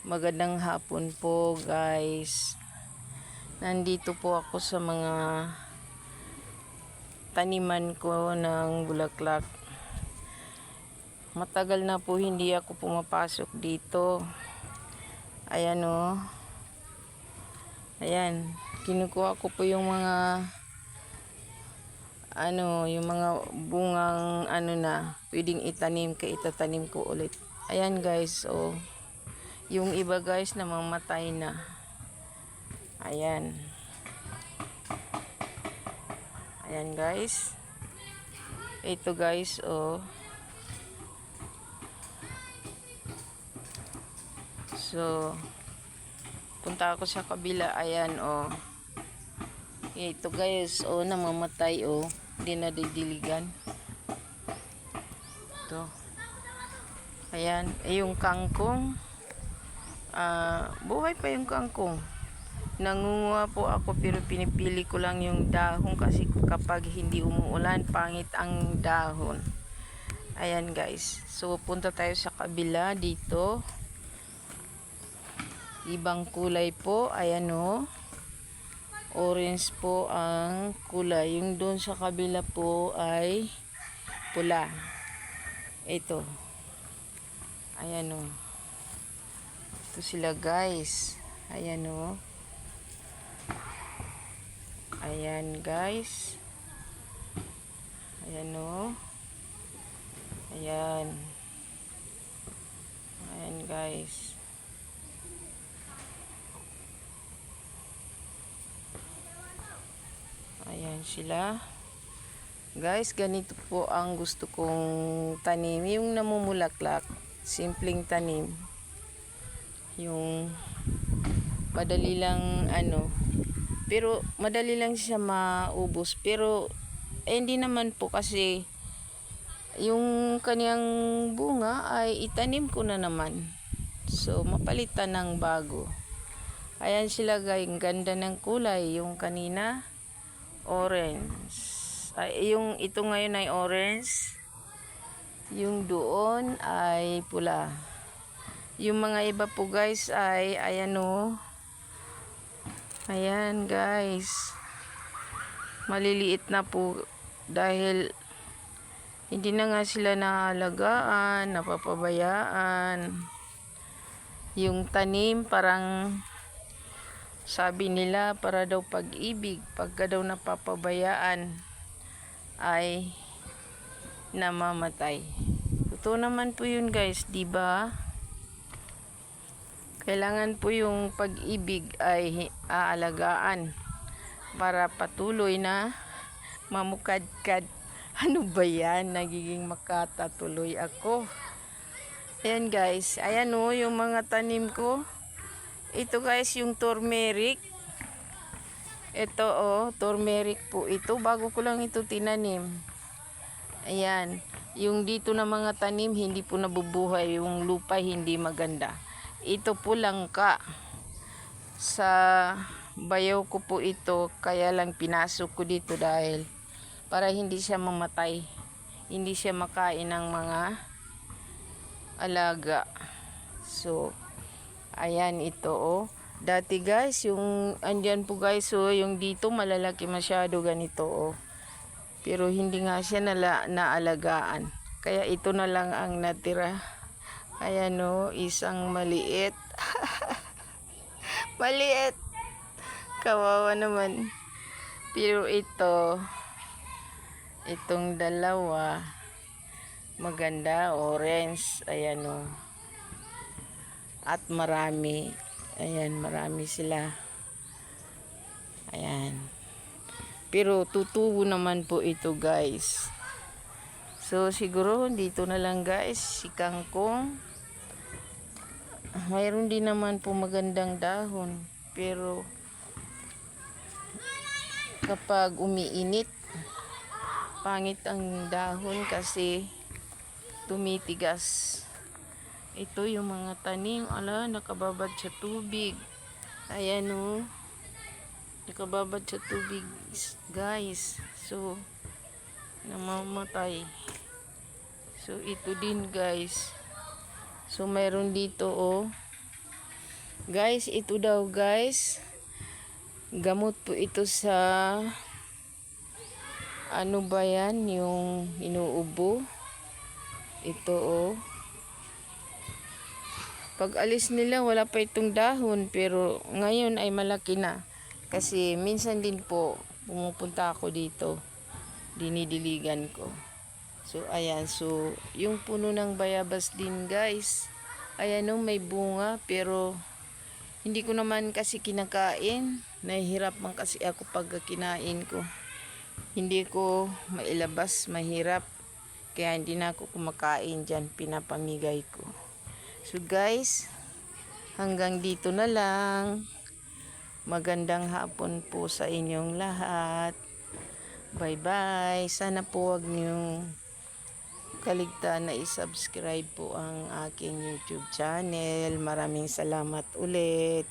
Magandang hapon po guys. Nandito po ako sa mga taniman ko ng bulaklak. Matagal na po hindi ako pumapasok dito. Ayan o. Ayan. Kinukuha ko po yung mga ano, yung mga bungang ano na, pwedeng itanim kaya itatanim ko ulit. Ayan guys, oh. Yung iba guys namamatay na. Ayan. Ayan guys. Ito guys, oh. So, punta ako sa kabila. Ayan, oh. Ito guys, oh, namamatay, oh. Hindi na didiligan. Ito. Ayan, eh, yung kangkong. Ah, buhay pa yung kangkong. Nangunguha po ako pero pinipili ko lang yung dahon kasi kapag hindi umuulan, pangit ang dahon. Ayan guys. So punta tayo sa kabila dito. Ibang kulay po. Ayan o. Orange po ang kulay. Yung doon sa kabila po ay pula. Ito. Ayan o. Ito sila guys. Ayan o. Ayan guys. Ayan o. Ayan. Ayan guys. Ayan sila. Guys, ganito po ang gusto kong tanim. Yung namumulaklak. Simpleng tanim. Yung madali lang ano. Pero madali lang siya maubos. Pero eh, hindi naman po kasi yung kaniyang bunga ay itanim ko na naman. So, mapalitan ng bago. Ayan sila guys, ganda ng kulay. Yung kanina, orange. Ay, yung ito ngayon ay orange. Yung doon ay pula. Yung mga iba po guys ay, ayan o. Ayan guys. Maliliit na po dahil hindi na nga sila naalagaan, napapabayaan. Yung tanim parang sabi nila para daw pag-ibig, pagka daw napapabayaan ay namamatay. Totoo naman po yun guys, di ba? Kailangan po yung pag-ibig ay aalagaan para patuloy na mamukadkad. Ano ba yan? Nagiging makatatuloy ako. Ayan guys. Ayan o, yung mga tanim ko. Ito guys, yung turmeric. Ito oh, turmeric po ito. Bago ko lang ito tinanim. Ayan. Yung dito na mga tanim, hindi po nabubuhay. Yung lupa hindi maganda. Ito po lang ka. Sa bayaw ko po ito, kaya lang pinasok ko dito dahil para hindi siya mamatay. Hindi siya makain ng mga alaga. So, ayan ito oh. Dati guys, yung andyan po guys, oh, yung dito malalaki masyado ganito oh. Pero hindi nga siya nala, naalagaan. Kaya ito na lang ang natira. Ayan oh, isang maliit. maliit. Kawawa naman. Pero ito, itong dalawa, maganda, orange. Ayan oh. At marami. Ayan, marami sila. Ayan. Pero tutubo naman po ito guys. So siguro dito na lang guys si kangkong. Mayroon din naman po magandang dahon. Pero kapag umiinit, pangit ang dahon kasi tumitigas. Ito yung mga tanim. Ala, nakababad sa tubig. Ayan o. Nakababad sa tubig, guys. So, namamatay. So, ito din, guys. So, mayroon dito, oh. Guys, ito daw guys. Gamot po ito sa ano ba yan? Yung inuubo. Ito oh. Pag alis nila, wala pa itong dahon. Pero ngayon ay malaki na. Kasi minsan din po, pumupunta ako dito. Dinidiligan ko. So, ayan. So, yung puno ng bayabas din, guys. Ayan oh, may bunga. Pero, hindi ko naman kasi kinakain. Nahihirap man kasi ako pag kinain ko. Hindi ko mailabas, mahirap. Kaya hindi na ako kumakain dyan, pinapamigay ko. So guys, hanggang dito na lang. Magandang hapon po sa inyong lahat. Bye-bye. Sana po wag niyong kaligtaan na isubscribe po ang aking YouTube channel. Maraming salamat ulit.